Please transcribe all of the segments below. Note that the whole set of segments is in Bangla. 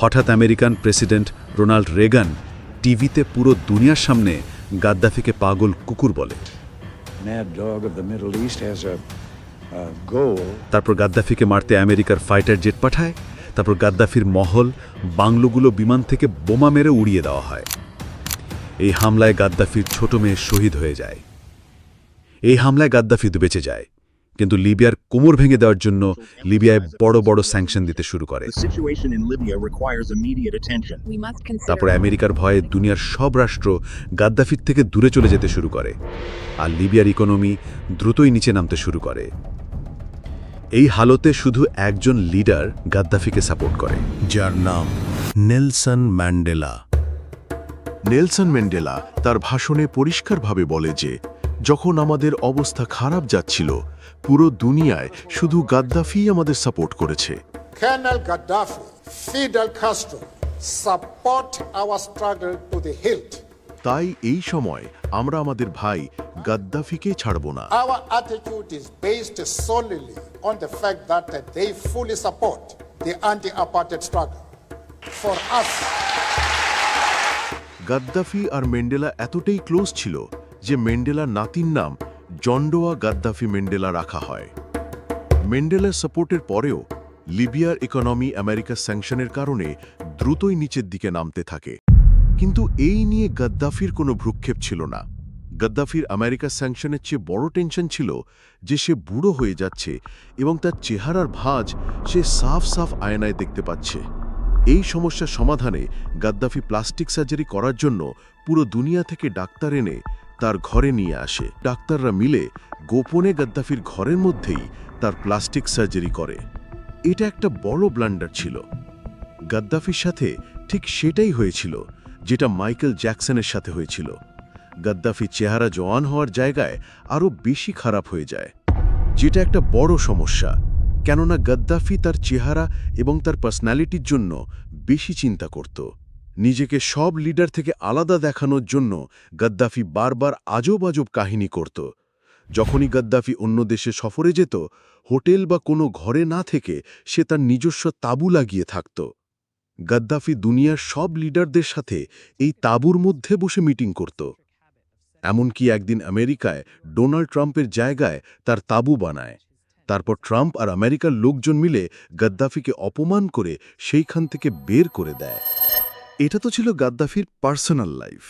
হঠাৎ আমেরিকান প্রেসিডেন্ট রোনাল্ড রেগান টিভিতে পুরো দুনিয়ার সামনে গাদ্দাফিকে পাগল কুকুর বলে। তারপর গাদ্দাফিকে মারতে আমেরিকার ফাইটার জেট পাঠায় তারপর গাদ্দাফির মহল বাংলোগুলো বিমান থেকে বোমা মেরে উড়িয়ে দেওয়া হয়। এই হামলায় গাদ্দাফির ছোট মেয়ে শহীদ হয়ে যায়। এই হামলায় গাদ্দাফি বেঁচে যায়। কিন্তু লিবিয়ার কোমর ভেঙে দেওয়ার জন্য লিবিয়ায় বড় বড় স্যাংশন দিতে শুরু করে। তারপর আমেরিকার ভয়ে দুনিয়ার সব রাষ্ট্র গাদ্দাফির থেকে দূরে চলে যেতে শুরু করে আর লিবিয়ার ইকোনমি দ্রুতই নিচে নামতে শুরু করে। এই হালতে শুধু একজন লিডার গাদ্দাফিকে সাপোর্ট করে। যার নাম নেলসন ম্যান্ডেলা। নেলসন ম্যান্ডেলা তার ভাষণে পরিষ্কারভাবে বলে যে যখন আমাদের অবস্থা খারাপ যাচ্ছিল পুরো দুনিয়ায় শুধু গাদ্দাফি আমাদের সাপোর্ট করেছে। Colonel Gaddafi Fidel Castro support our struggle too তাই এই সময় আমরা আমাদের ভাই গাদ্দাফিকে ছাড়ব না। Our attitude is based on the fact they fully support the anti for us Gaddafi R Mandela এতটাই ক্লোজ ছিল যে মেন্ডেলার নাতির নাম জন্ডোয়া গাদ্দাফি মেন্ডেলা রাখা হয়। মেন্ডেলার সাপোর্টের পরেও লিবিয়ার ইকোনমি আমেরিকার স্যাংশনের কারণে দ্রুতই নিচের দিকে নামতে থাকে। কিন্তু এই নিয়ে গাদ্দাফির কোনো ভ্রুক্ষেপ ছিল না। গাদ্দাফির আমেরিকার স্যাংশনের চেয়ে বড় টেনশন ছিল যে সে বুড়ো হয়ে যাচ্ছে এবং তার চেহারার ভাঁজ সে সাফ সাফ আয়নায় দেখতে পাচ্ছে। এই সমস্যার সমাধানে গাদ্দাফি প্লাস্টিক সার্জারি করার জন্য পুরো দুনিয়া থেকে ডাক্তার এনে তার ঘরে নিয়ে আসে। ডাক্তাররা মিলে গোপনে গাদ্দাফির ঘরের মধ্যেই তার প্লাস্টিক সার্জারি করে। এটা একটা বড় ব্লান্ডার ছিল। গাদ্দাফির সাথে ঠিক সেটাই হয়েছিল, যেটা মাইকেল জ্যাকসনের সাথে হয়েছিল। গাদ্দাফি চেহারা জওয়ান হওয়ার জায়গায় আরও বেশি খারাপ হয়ে যায়। যেটা একটা বড় সমস্যা, কেননা গাদ্দাফি তার চেহারা এবং তার পার্সোনালিটির জন্য বেশি চিন্তা করত। নিজেকে সব লিডার থেকে আলাদা দেখানোর জন্য গাদ্দাফি বারবার আজব আজব কাহিনী করত। যখনই গাদ্দাফি অন্য দেশে সফরে যেত, হোটেল বা কোনো ঘরে না থেকে সে তার নিজস্ব তাঁবু লাগিয়ে থাকত। গাদ্দাফি দুনিয়ার সব লিডারদের সাথে এই তাঁবুর মধ্যে বসে মিটিং করত। এমনকি একদিন আমেরিকায় ডোনাল্ড ট্রাম্পের জায়গায় তার তাঁবু বানায়। তারপর ট্রাম্প আর আমেরিকার লোকজন মিলে গাদ্দাফিকে অপমান করে সেইখান থেকে বের করে দেয়। এটা তো ছিল গাদ্দাফির পার্সোনাল লাইফ।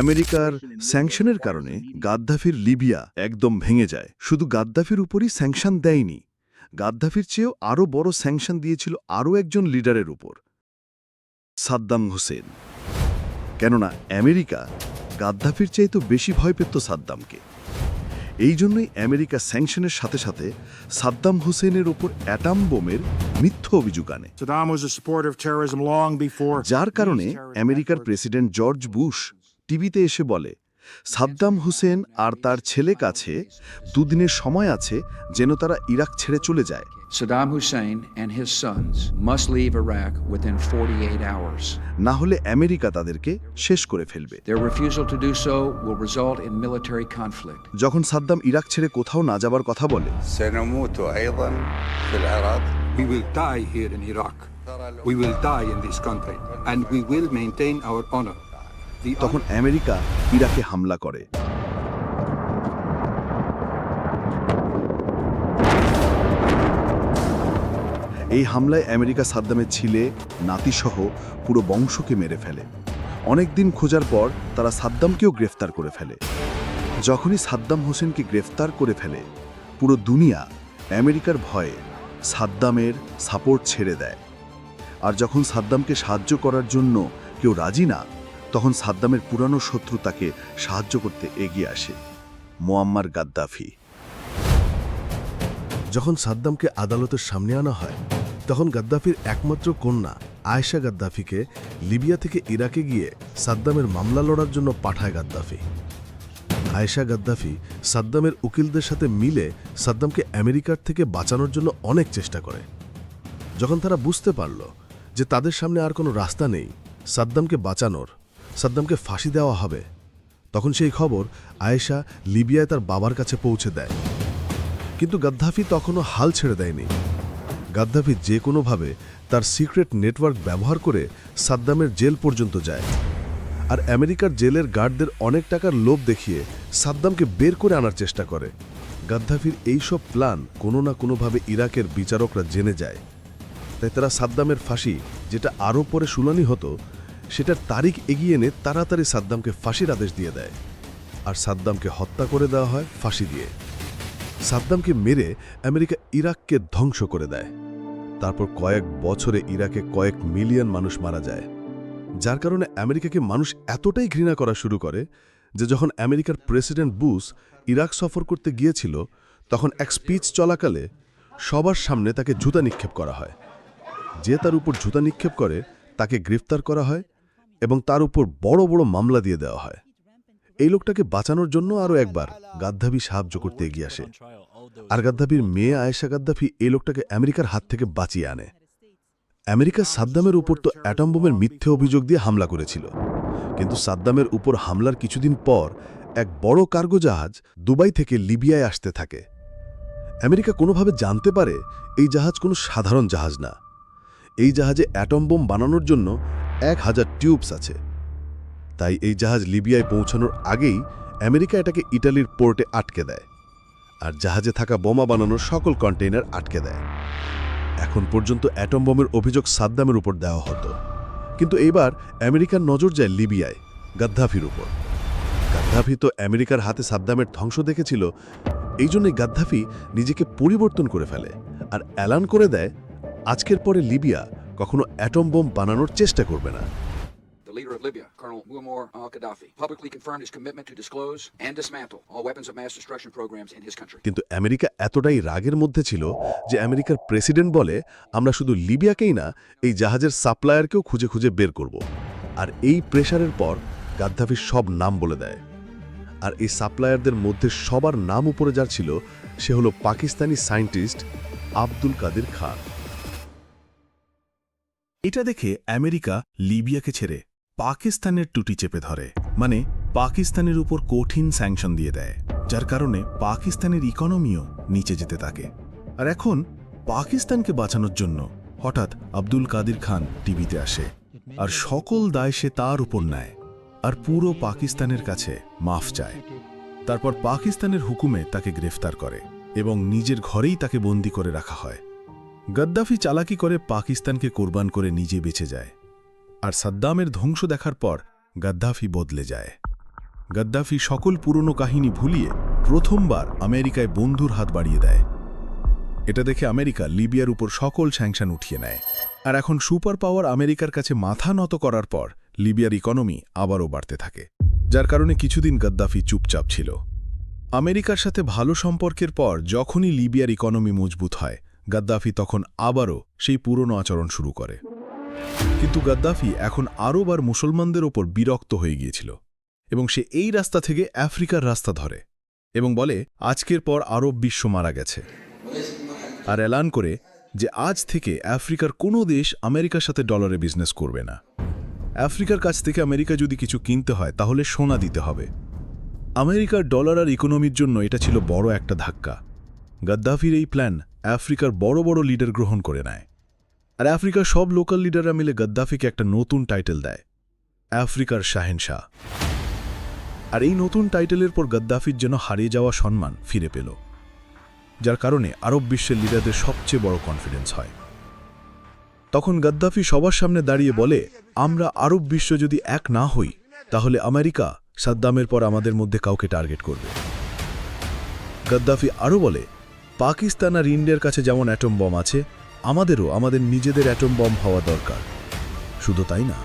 আমেরিকার স্যাংশনের কারণে গাদ্দাফির লিবিয়া একদম ভেঙে যায়। শুধু গাদ্দাফির উপরই স্যাংশন দেয়নি, গাদ্দাফির চেয়েও আরও বড় স্যাংশন দিয়েছিল আরও একজন লিডারের উপর, সাদ্দাম হোসেন। কেননা আমেরিকা গাদ্দাফির চাইতে বেশি ভয় পেত সাদ্দামকে। এই জন্যই আমেরিকা স্যাংশনের সাথে সাথে সাদ্দাম হোসেনের ওপর অ্যাটাম বোমের মিথ্য অভিযোগ আনে. যার কারণে আমেরিকার প্রেসিডেন্ট জর্জ বুশ টিভিতে এসে বলে সাদ্দাম হোসেন আর তার ছেলে কাছে দুদিনের সময় আছে যেন তারা ইরাক ছেড়ে চলে যায় Saddam Hussein and his sons must leave Iraq within 48 hours. না hole আমেরিকা তাদেরকে শেষ করে ফেলবে Their refusal to do so will result in military conflict. যখন সাদ্দাম ইরাক ছেড়ে কোথাও না যাবার কথা বলে سنموت أيضا في العراق We will die here in Iraq. We will die in this country. And we will maintain our honor. তখন আমেরিকা ইরাকে হামলা করে। এই হামলায় আমেরিকা সাদ্দামের ছিলে, নাতিসহ পুরো বংশকে মেরে ফেলে। অনেকদিন খোঁজার পর তারা সাদ্দামকেও গ্রেফতার করে ফেলে। যখনই সাদ্দাম হোসেনকে গ্রেফতার করে ফেলে, পুরো দুনিয়া আমেরিকার ভয়ে সাদ্দামের সাপোর্ট ছেড়ে দেয়। আর যখন সাদ্দামকে সাহায্য করার জন্য কেউ রাজি না তখন সাদ্দামের পুরানো শত্রু তাকে সাহায্য করতে এগিয়ে আসে, মোয়াম্মার গাদ্দাফি। যখন সাদ্দামকে আদালতের সামনে আনা হয়, তখন গাদ্দাফির একমাত্র কন্যা আয়েশা গাদ্দাফিকে লিবিয়া থেকে ইরাকে গিয়ে সাদ্দামের মামলা লড়ার জন্য পাঠায় গাদ্দাফি। আয়েশা গাদ্দাফি সাদ্দামের উকিলদের সাথে মিলে সাদ্দামকে আমেরিকার থেকে বাঁচানোর জন্য অনেক চেষ্টা করে। যখন তারা বুঝতে পারল যে তাদের সামনে আর কোনো রাস্তা নেই, সাদ্দামকে বাঁচানোর সাদ্দামকে ফাঁসি দেওয়া হবে। তখন সেই খবর আয়েশা লিবিয়ায় তার বাবার কাছে পৌঁছে দেয়। কিন্তু গাদ্দাফি তখনও হাল ছেড়ে দেয়নি। গাদ্দাফি যে কোনোভাবে তার সিক্রেট নেটওয়ার্ক ব্যবহার করে সাদ্দামের জেল পর্যন্ত যায়। আর আমেরিকার জেলের গার্ডদের অনেক টাকার লোভ দেখিয়ে সাদ্দামকে বের করে আনার চেষ্টা করে। গাদ্দাফির এইসব প্ল্যান কোনো না কোনোভাবে ইরাকের বিচারকরা জেনে যায়। তাই তারা সাদ্দামের ফাঁসি, যেটা আরও পরে শুনানি হতো সেটার তারিখ এগিয়ে এনে তাড়াতাড়ি সাদ্দামকে ফাঁসির আদেশ দিয়ে দেয়। আর সাদ্দামকে হত্যা করে দেওয়া হয় ফাঁসি দিয়ে। সাদ্দামকে মেরে আমেরিকা ইরাককে ধ্বংস করে দেয়। তারপর কয়েক বছরে ইরাকে কয়েক মিলিয়ন মানুষ মারা যায়। যার কারণে আমেরিকাকে মানুষ এতটাই ঘৃণা করা শুরু করে যে যখন আমেরিকার প্রেসিডেন্ট বুশ ইরাক সফর করতে গিয়েছিল, তখন এক স্পিচ চলাকালে সবার সামনে তাকে জুতা নিক্ষেপ করা হয়। যে তার উপর জুতা নিক্ষেপ করে, তাকে গ্রেফতার করা হয় এবং তার উপর বড় বড় মামলা দিয়ে দেওয়া হয়। এই লোকটাকে বাঁচানোর জন্য আরও একবার গাদ্দাফি সাহায্য করতে এগিয়ে আসে। আর গাদ্দাফির মেয়ে আয়েশা গাদ্দাফি এই লোকটাকে আমেরিকার হাত থেকে বাঁচিয়ে আনে। আমেরিকা সাদ্দামের উপর তো অ্যাটম বোমের মিথ্যে অভিযোগ দিয়ে হামলা করেছিল। কিন্তু সাদ্দামের উপর হামলার কিছুদিন পর এক বড় কার্গো জাহাজ দুবাই থেকে লিবিয়ায় আসতে থাকে। আমেরিকা কোনোভাবে জানতে পারে এই জাহাজ কোনো সাধারণ জাহাজ না। এই জাহাজে অ্যাটম বোম বানানোর জন্য এক হাজার টিউবস আছে। তাই এই জাহাজ লিবিয়ায় পৌঁছানোর আগেই আমেরিকা এটাকে ইটালির পোর্টে আটকে দেয় আর জাহাজে থাকা বোমা বানানোর সকল কন্টেইনার আটকে দেয়। এখন পর্যন্ত অ্যাটম বোমের অভিযোগ সাদ্দামের উপর দেওয়া হতো। কিন্তু এবার আমেরিকার নজর যায় লিবিয়ায়, গাদ্দাফির উপর। গাদ্দাফি তো আমেরিকার হাতে সাদ্দামের ধ্বংস দেখেছিল এই জন্যই গাদ্দাফি নিজেকে পরিবর্তন করে ফেলে আর অ্যালান করে দেয়, আজকের পরে লিবিয়া কখনো অ্যাটম বোম বানানোর চেষ্টা করবে না। The leader of Libya, Colonel Muammar al-Gaddafi, publicly confirmed his commitment to disclose and dismantle all weapons of mass destruction programs in his country. কিন্তু আমেরিকা এতটাই রাগের মধ্যে ছিল যে আমেরিকার প্রেসিডেন্ট বলে আমরা শুধু লিবিয়াকেই না এই জাহাজের সাপ্লায়ারকেও খুঁজে খুঁজে বের করব। আর এই প্রেশারের পর গাদ্দাফির সব নাম বলে দেয়। আর এই সাপ্লায়ারদের মধ্যে সবার নাম উপরে যার ছিল সে হলো পাকিস্তানি সায়েন্টিস্ট আব্দুল কাদের খান। এটা দেখে আমেরিকা লিবিয়াকে ছেড়ে পাকিস্তানের টুটি চেপে ধরে। মানে পাকিস্তানের উপর কঠিন স্যাংশন দিয়ে দেয়, যার কারণে পাকিস্তানের ইকোনমিও নিচে যেতে থাকে। আর এখন পাকিস্তানকে বাঁচানোর জন্য হঠাৎ আব্দুল কাদির খান টিভিতে আসে আর সকল দায় সে তার উপর নেয় আর পুরো পাকিস্তানের কাছে মাফ চায়। তারপর পাকিস্তানের হুকুমে তাকে গ্রেফতার করে এবং নিজের ঘরেই তাকে বন্দি করে রাখা হয়। গদ্দাফি চালাকি করে পাকিস্তানকে কোরবান করে নিজে বেঁচে যায়। আর সাদ্দামের ধ্বংস দেখার পর গাদ্দাফি বদলে যায়। গাদ্দাফি সকল পুরনো কাহিনী ভুলিয়ে প্রথমবার আমেরিকায় বন্ধুর হাত বাড়িয়ে দেয়। এটা দেখে আমেরিকা লিবিয়ার উপর সকল স্যাংশন উঠিয়ে নেয়। আর এখন সুপার পাওয়ার আমেরিকার কাছে মাথা নত করার পর লিবিয়ার ইকোনমি আবারও বাড়তে থাকে। যার কারণে কিছুদিন গাদ্দাফি চুপচাপ ছিল। আমেরিকার সাথে ভালো সম্পর্কের পর যখনই লিবিয়ার ইকোনমি মজবুত হয় গাদ্দাফি তখন আবারও সেই পুরনো আচরণ শুরু করে। কিন্তু গাদ্দাফি এখন আরও বার মুসলমানদের ওপর বিরক্ত হয়ে গিয়েছিল এবং সে এই রাস্তা থেকে আফ্রিকার রাস্তা ধরে এবং বলে, আজকের পর আরব বিশ্ব মারা গেছে। আর এলান করে যে আজ থেকে আফ্রিকার কোনো দেশ আমেরিকার সাথে ডলারে বিজনেস করবে না। আফ্রিকার কাছ থেকে আমেরিকা যদি কিছু কিনতে হয়, তাহলে সোনা দিতে হবে। আমেরিকার ডলার আর ইকোনমির জন্য এটা ছিল বড় একটা ধাক্কা। গাদ্দাফির এই প্ল্যান আফ্রিকার বড় বড় লিডার গ্রহণ করে নেয়। আর আফ্রিকার সব লোকাল লিডাররা মিলে গাদ্দাফিকে একটা নতুন টাইটেল দেয়, আফ্রিকার শাহেনশাহ আর এই নতুন টাইটেলের পর গাদ্দাফির যেন হারিয়ে যাওয়া সম্মান ফিরে পেল, যার কারণে আরব বিশ্বের লিডারদের সবচেয়ে বড় কনফিডেন্স হয়। তখন গাদ্দাফি সবার সামনে দাঁড়িয়ে বলে, আমরা আরব বিশ্ব যদি এক না হই, তাহলে আমেরিকা সাদ্দামের পর আমাদের মধ্যে কাউকে টার্গেট করবে। গাদ্দাফি আরও বলে পাকিস্তান আর ইন্ডিয়ার কাছে যেমন অ্যাটম বম আছে, আমাদেরও আমাদের নিজেদের অ্যাটম বম হওয়া দরকার। শুধু তাই না,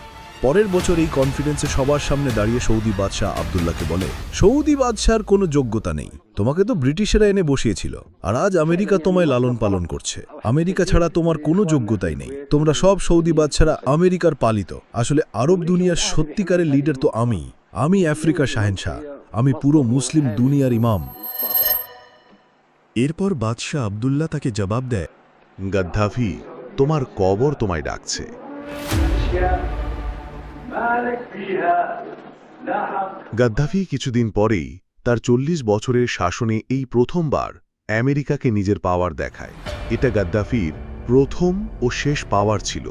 পরের বছর এই কনফিডেন্সে সবার সামনে দাঁড়িয়ে সৌদি বাদশাহ আবদুল্লাহকে বলে, সৌদি বাদশাহর কোনো যোগ্যতা নেই। তোমাকে তো ব্রিটিশেরা এনে বসিয়েছিল, আর আজ আমেরিকা তোমায় লালন পালন করছে। আমেরিকা ছাড়া তোমার কোনো যোগ্যতাই নেই। তোমরা সব সৌদি বাদশারা আমেরিকার পালিত। আসলে আরব দুনিয়ার সত্যিকারের লিডার তো আমি। আমি আফ্রিকার শাহেনশাহ। আমি পুরো মুসলিম দুনিয়ার ইমাম। এরপর বাদশাহ আবদুল্লাহ তাকে জবাব দেয়, গাদ্দাফি, তোমার কবর তোমায় ডাকছে। গাদ্দাফি কিছুদিন পরেই তার চল্লিশ বছরের শাসনে এই প্রথমবার আমেরিকাকে নিজের পাওয়ার দেখায়। এটা গাদ্দাফির প্রথম ও শেষ পাওয়ার ছিল,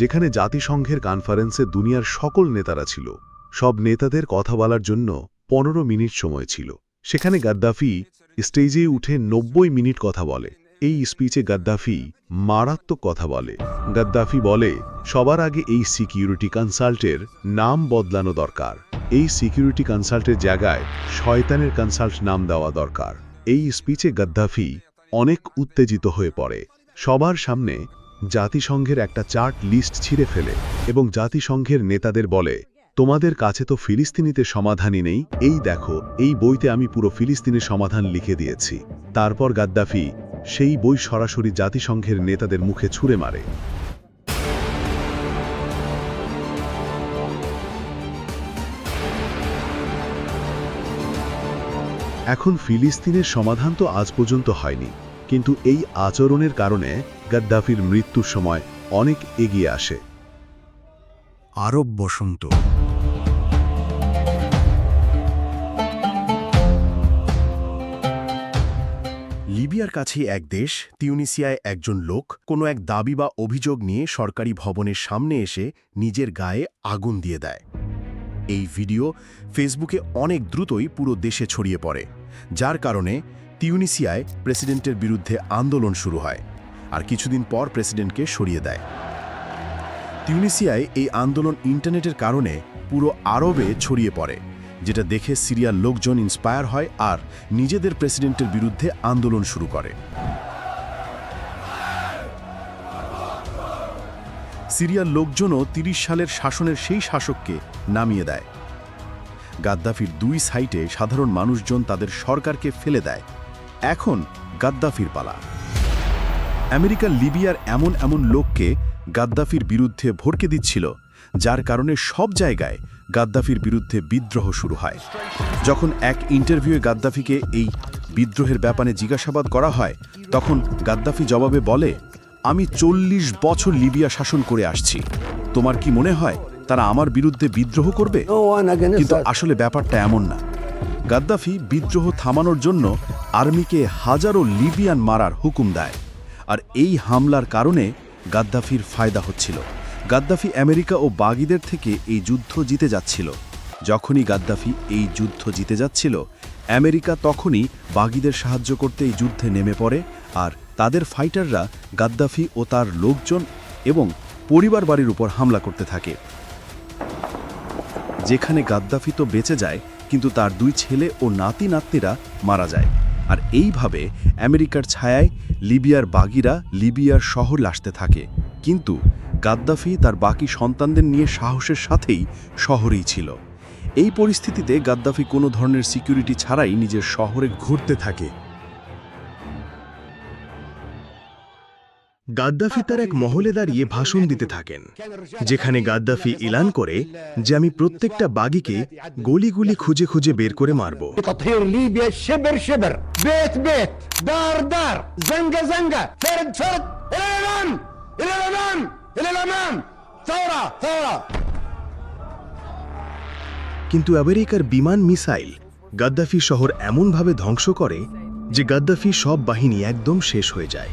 যেখানে জাতিসংঘের কনফারেন্সে দুনিয়ার সকল নেতারা ছিল। সব নেতাদের কথা বলার জন্য পনেরো মিনিট সময় ছিল। সেখানে গাদ্দাফি স্টেজে উঠে নব্বই মিনিট কথা বলে। এই স্পিচে গাদ্দাফি মারাত্মক কথা বলে। গাদ্দাফি বলে, সবার আগে এই সিকিউরিটি কনসাল্টের নাম বদলানো দরকার। এই সিকিউরিটি কনসাল্টের জায়গায় শয়তানের কনসাল্ট নাম দেওয়া দরকার। এই স্পিচে গাদ্দাফি অনেক উত্তেজিত হয়ে পড়ে। সবার সামনে জাতিসংঘের একটা চার্ট লিস্ট ছিঁড়ে ফেলে এবং জাতিসংঘের নেতাদের বলে তোমাদের কাছে তো ফিলিস্তিনিতে সমাধানই নেই। এই দেখো, এই বইতে আমি পুরো ফিলিস্তিনের সমাধান লিখে দিয়েছি। তারপর গাদ্দাফি, সেই বই সরাসরি জাতিসংঘের নেতাদের মুখে ছুঁড়ে মারে। এখন ফিলিস্তিনের সমাধান তো আজ পর্যন্ত হয়নি, কিন্তু এই আচরণের কারণে গাদ্দাফির মৃত্যুর সময় অনেক এগিয়ে আসে। আরব বসন্ত। লিবিয়ার কাছেই এক দেশ, তিউনিসিয়ায় একজন লোক, কোনো এক দাবি বা অভিযোগ নিয়ে সরকারি ভবনের সামনে এসে নিজের গায়ে আগুন দিয়ে দেয়। এই ভিডিও ফেসবুকে অনেক দ্রুতই পুরো দেশে ছড়িয়ে পড়ে, যার কারণে তিউনিসিয়ায় প্রেসিডেন্টের বিরুদ্ধে আন্দোলন শুরু হয় আর কিছুদিন পর প্রেসিডেন্টকে সরিয়ে দেয়। তিউনিসিয়ায় এই আন্দোলন ইন্টারনেটের কারণে পুরো আরবে ছড়িয়ে পড়ে। যেটা দেখে সিরিয়ার লোকজন ইন্সপায়ার হয় আর নিজেদের প্রেসিডেন্টের বিরুদ্ধে আন্দোলন শুরু করে। সিরিয়ার লোকজনও তিরিশ সালের শাসনের সেই শাসককে নামিয়ে দেয়। গাদ্দাফির দুই সাইটে সাধারণ মানুষজন তাদের সরকারকে ফেলে দেয়। এখন গাদ্দাফির পালা। আমেরিকা, লিবিয়ার এমন এমন লোককে গাদ্দাফির বিরুদ্ধে ভরকে দিচ্ছিল যার কারণে সব জায়গায় গাদ্দাফির বিরুদ্ধে বিদ্রোহ শুরু হয়। যখন এক ইন্টারভিউয়ে গাদ্দাফিকে এই বিদ্রোহের ব্যাপারে জিজ্ঞাসাবাদ করা হয় তখন গাদ্দাফি জবাবে বলে আমি চল্লিশ বছর লিবিয়া শাসন করে আসছি। তোমার কি মনে হয় তারা আমার বিরুদ্ধে বিদ্রোহ করবে? কিন্তু আসলে ব্যাপারটা এমন না। গাদ্দাফি বিদ্রোহ থামানোর জন্য আর্মিকে হাজারো লিবিয়ান মারার হুকুম দেয়। আর এই হামলার কারণে গাদ্দাফির ফায়দা হচ্ছিল। গাদ্দাফি আমেরিকা ও বাগিদের থেকে এই যুদ্ধ জিতে যাচ্ছিল। যখনই গাদ্দাফি এই যুদ্ধ জিতে যাচ্ছিল, আমেরিকা তখনই বাগিদের সাহায্য করতে এই যুদ্ধে নেমে পড়ে আর তাদের ফাইটাররা গাদ্দাফি ও তার লোকজন এবং পরিবার বাড়ির উপর হামলা করতে থাকে। যেখানে গাদ্দাফি তো বেঁচে যায়, কিন্তু তার দুই ছেলে ও নাতি নাতনিরা মারা যায়। আর এইভাবে আমেরিকার ছায়ায় লিবিয়ার বাগিরা লিবিয়ার শহর আসতে থাকে। কিন্তু গাদ্দাফি তার বাকি সন্তানদের নিয়ে সাহসের সাথেই শহরেই ছিল। এই পরিস্থিতিতে গাদ্দাফি কোনো ধরনের সিকিউরিটি ছাড়াই নিজের শহরে ঘুরতে থাকে। গাদ্দাফি তার এক মহলে দাঁড়িয়ে ভাষণ দিতে থাকেন, যেখানে গাদ্দাফি ইলান করে যে আমি প্রত্যেকটা বাগিকে গলিগুলি খুঁজে খুঁজে বের করে মারব। দার دار دار زنقة زنقة فرد فرد إلى الأمام إلى الأمام إلى الأمام ثورة ثورة কিন্তু আমেরিকার বিমান মিসাইল গাদ্দাফি শহর এমনভাবে ধ্বংস করে যে গাদ্দাফি সব বাহিনী একদম শেষ হয়ে যায়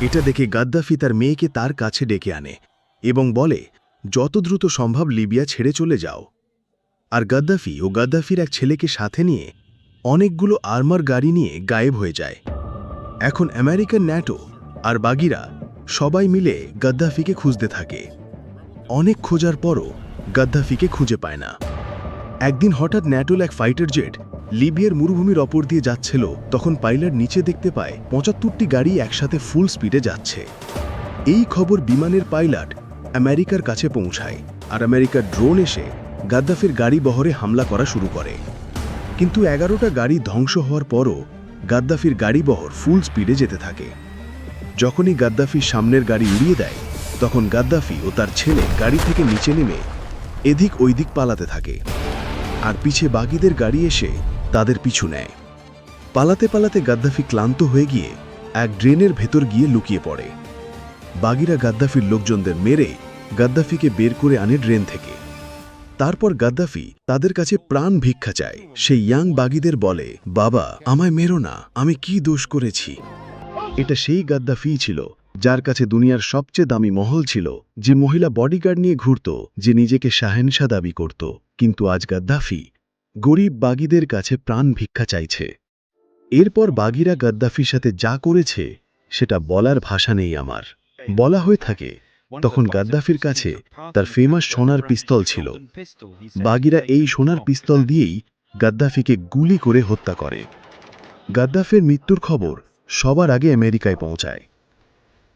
এটা দেখে গাদ্দাফি তার মেয়েকে তার কাছে ডেকে আনে এবং বলে যত দ্রুত সম্ভব লিবিয়া ছেড়ে চলে যাও আর গাদ্দাফি ও গাদ্দাফির এক ছেলেকে সাথে নিয়ে অনেকগুলো আর্মার গাড়ি নিয়ে গায়েব হয়ে যায় এখন আমেরিকান ন্যাটো আর বাগিরা সবাই মিলে গাদ্দাফিকে খুঁজতে থাকে। অনেক খোঁজার পরও গাদ্দাফিকে খুঁজে পায় না। একদিন হঠাৎ ন্যাটোল এক ফাইটার জেট লিবিয়ার মরুভূমির অপর দিয়ে যাচ্ছিল, তখন পাইলট নিচে দেখতে পায় পঁচাত্তরটি গাড়ি একসাথে ফুল স্পিডে যাচ্ছে। এই খবর বিমানের পাইলট আমেরিকার কাছে পৌঁছায় আর আমেরিকার ড্রোন এসে গাদ্দাফির গাড়ি বহরে হামলা করা শুরু করে। কিন্তু এগারোটা গাড়ি ধ্বংস হওয়ার পরও গাদ্দাফির গাড়ি বহর ফুল স্পিডে যেতে থাকে। যখনই গাদ্দাফি সামনের গাড়ি উড়িয়ে দেয়, তখন গাদ্দাফি ও তার ছেলে গাড়ি থেকে নিচে নেমে এদিক ওইদিক পালাতে থাকে। আর পিছে বাগিদের গাড়ি এসে তাদের পিছু নেয়। পালাতে পালাতে গাদ্দাফি ক্লান্ত হয়ে গিয়ে এক ড্রেনের ভেতর গিয়ে লুকিয়ে পড়ে। বাগিরা গাদ্দাফির লোকজনদের মেরে গাদ্দাফিকে বের করে আনে ড্রেন থেকে। তারপর গাদ্দাফি তাদের কাছে প্রাণ ভিক্ষা চায়। সেই ইয়াং বাগিদের বলে, বাবা, আমায় মেরো না, আমি কি দোষ করেছি? এটা সেই গাদ্দাফি ছিল, যার কাছে দুনিয়ার সবচেয়ে দামি মহল ছিল, যে মহিলা বডিগার্ড নিয়ে ঘুরত, যে নিজেকে শাহেনশা দাবি করত। কিন্তু আজ গাদ্দাফি গরিব বাগিদের কাছে প্রাণ ভিক্ষা চাইছে। এরপর বাগিরা গাদ্দাফির সাথে যা করেছে, সেটা বলার ভাষা নেই আমার। বলা হয়ে থাকে, তখন গাদ্দাফির কাছে তার ফেমাস সোনার পিস্তল ছিল। বাগিরা এই সোনার পিস্তল দিয়েই গাদ্দাফিকে গুলি করে হত্যা করে। গাদ্দাফির মৃত্যুর খবর সবার আগে আমেরিকায় পৌঁছায়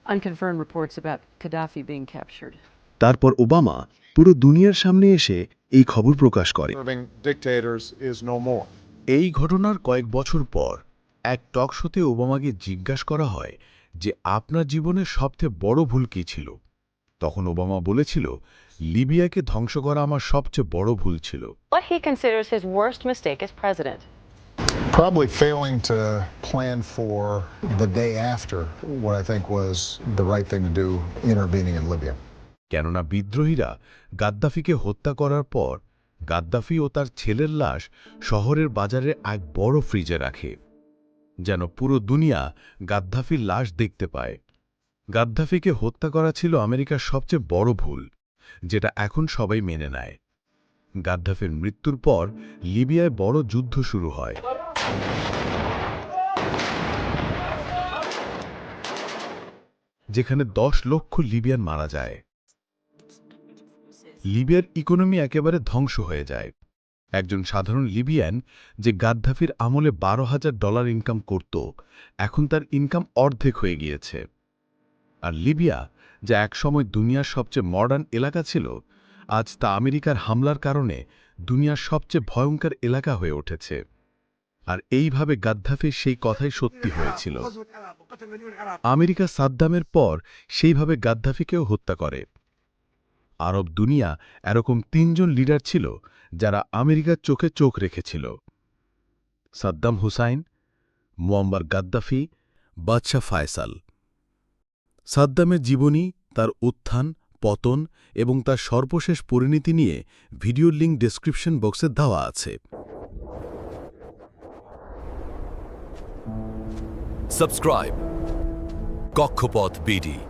Unconfirmed reports about Gaddafi being captured. তারপর ওবামা পুরো দুনিয়ার সামনে এসে এই খবর প্রকাশ করে Serving dictators is no more. এই ঘটনার কয়েক বছর পর এক টক শোতে ওবামাকে জিজ্ঞাসা করা হয় যে আপনার জীবনের সবচেয়ে বড় ভুল কী ছিল তখন ওবামা বলেছিল লিবিয়াকে ধ্বংস করা আমার সবচেয়ে বড় ভুল ছিল What he considers his worst mistake as president. Probably failing to plan for the day after what I think was the right thing to do, intervening in Libya. কেননা বিদ্রোহীরা গাদ্দাফিকে হত্যা করার পর গাদ্দাফি ও তার ছেলের লাশ শহরের বাজারে এক বড় ফ্রিজে রাখে যেন পুরো দুনিয়া গাদ্দাফির লাশ দেখতে পায়। গাদ্দাফিকে হত্যা করা ছিল আমেরিকার সবচেয়ে বড় ভুল যেটা এখন সবাই মেনে নেয়। গাদ্দাফির মৃত্যুর পর লিবিয়ায় বড় যুদ্ধ শুরু হয়। যেখানে দশ লক্ষ লিবিয়ান মারা যায়। লিবিয়ার ইকোনমি একেবারে ধ্বংস হয়ে যায়। একজন সাধারণ লিবিয়ান যে গাদ্দাফির আমলে বারো হাজার ডলার ইনকাম করত, এখন তার ইনকাম অর্ধেক হয়ে গিয়েছে। আর লিবিয়া, যা একসময় দুনিয়ার সবচেয়ে মডার্ন এলাকা ছিল, আজ তা আমেরিকার হামলার কারণে দুনিয়ার সবচেয়ে ভয়ঙ্কর এলাকা হয়ে উঠেছে। আর এইভাবে গাদ্দাফির সেই কথাই সত্যি হয়েছিল। আমেরিকা সাদ্দামের পর সেইভাবে গাদ্দাফিকেও হত্যা করে। আরব দুনিয়া এরকম তিনজন লিডার ছিল যারা আমেরিকার চোখে চোখ রেখেছিল। সাদ্দাম হুসাইন মুয়াম্বার গাদ্দাফি বাদশাহ ফায়সাল। সাদ্দামের জীবনী তার উত্থান পতন এবং তার সর্বশেষ পরিণতি নিয়ে ভিডিও লিঙ্ক ডেসক্রিপশন বক্সে দেওয়া আছে। সাবস্ক্রাইব কক্ষপথ বিডি